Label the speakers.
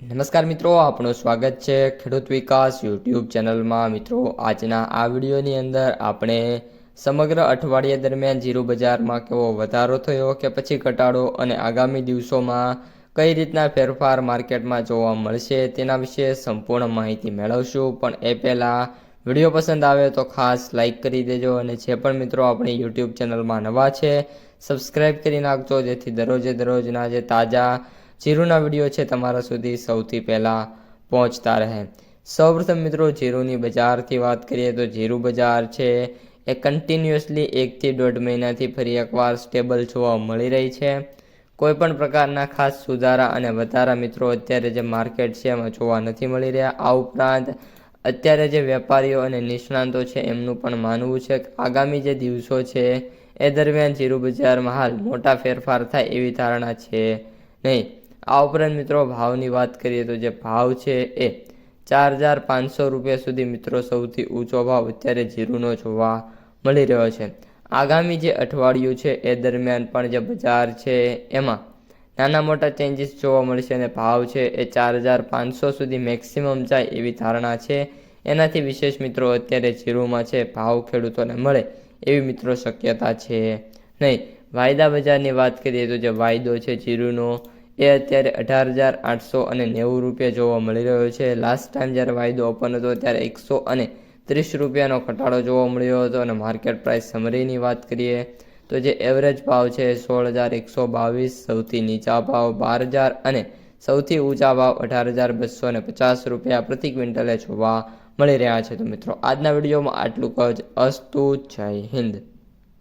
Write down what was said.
Speaker 1: નમસ્કાર મિત્રો આપણું સ્વાગત છે ખેડૂત વિકાસ યુટ્યુબ ચેનલમાં. મિત્રો, આજના આ વિડીયોની અંદર આપણે સમગ્ર અઠવાડિયા દરમિયાન જીરું બજારમાં કેવો વધારો થયો, કે પછી ઘટાડો અને આગામી દિવસોમાં કઈ રીતના ફેરફાર માર્કેટમાં જોવા મળશે તેના વિશે સંપૂર્ણ માહિતી મેળવશું. પણ એ પહેલાં વીડિયો પસંદ આવે તો ખાસ લાઇક કરી દેજો અને જે પણ મિત્રો આપણી યુટ્યુબ ચેનલમાં નવા છે, સબસ્ક્રાઇબ કરી નાખજો, જેથી દરરોજે દરરોજના જે તાજા જીરુના વીડિયો છે તમારા સુધી સૌથી પહેલાં પહોંચતા રહે. સૌપ્રથમ મિત્રો, જીરુની બજારથી વાત કરીએ તો જીરુ બજાર છે એ કન્ટિન્યુઅસલી એકથી દોઢ મહિનાથી ફરી એકવાર સ્ટેબલ જોવા મળી રહી છે. કોઈપણ પ્રકારના ખાસ સુધારા અને વધારા મિત્રો, અત્યારે જે માર્કેટ છે એમાં જોવા નથી મળી રહ્યા. આ ઉપરાંત અત્યારે જે વેપારીઓ અને નિષ્ણાંતો છે એમનું પણ માનવું છે કે આગામી જે દિવસો છે એ દરમિયાન જીરુ બજારમાં હાલ મોટા ફેરફાર થાય એવી ધારણા છે નહીં. આ ઉપરાંત મિત્રો ભાવની વાત કરીએ તો જે ભાવ છે એ ચાર હજાર પાંચસો રૂપિયા સુધી મિત્રો સૌથી ઊંચો ભાવ અત્યારે જીરુનો જોવા મળી રહ્યો છે. આગામી જે અઠવાડિયું છે એ દરમિયાન પણ જે બજાર છે એમાં નાના મોટા ચેન્જીસ જોવા મળશે અને ભાવ છે એ ચાર હજાર પાંચસો સુધી મેક્સિમમ જાય એવી ધારણા છે. એનાથી વિશેષ મિત્રો અત્યારે જીરુમાં છે, ભાવ ખેડૂતોને મળે એવી મિત્રો શક્યતા છે નહીં. વાયદા બજારની વાત કરીએ તો જે વાયદો છે જીરુનો એ અત્યારે અઢાર હજાર આઠસો અને નેવું રૂપિયા જોવા મળી રહ્યો છે. લાસ્ટ ટાઈમ જ્યારે વાયદો ઓપન હતો ત્યારે એકસો અને ત્રીસ રૂપિયાનો ઘટાડો જોવા મળ્યો હતો અને માર્કેટ પ્રાઇસ સમરીની વાત કરીએ તો જે એવરેજ ભાવ છે સોળ હજાર એકસો બાવીસ, સૌથી નીચા ભાવ બાર હજાર અને સૌથી ઊંચા ભાવ અઢાર હજાર બસો ને પચાસ રૂપિયા પ્રતિ ક્વિન્ટલે જોવા મળી રહ્યા છે. તો મિત્રો, આજના વિડીયોમાં આટલું જ. અસ્તુ, જય હિન્દ.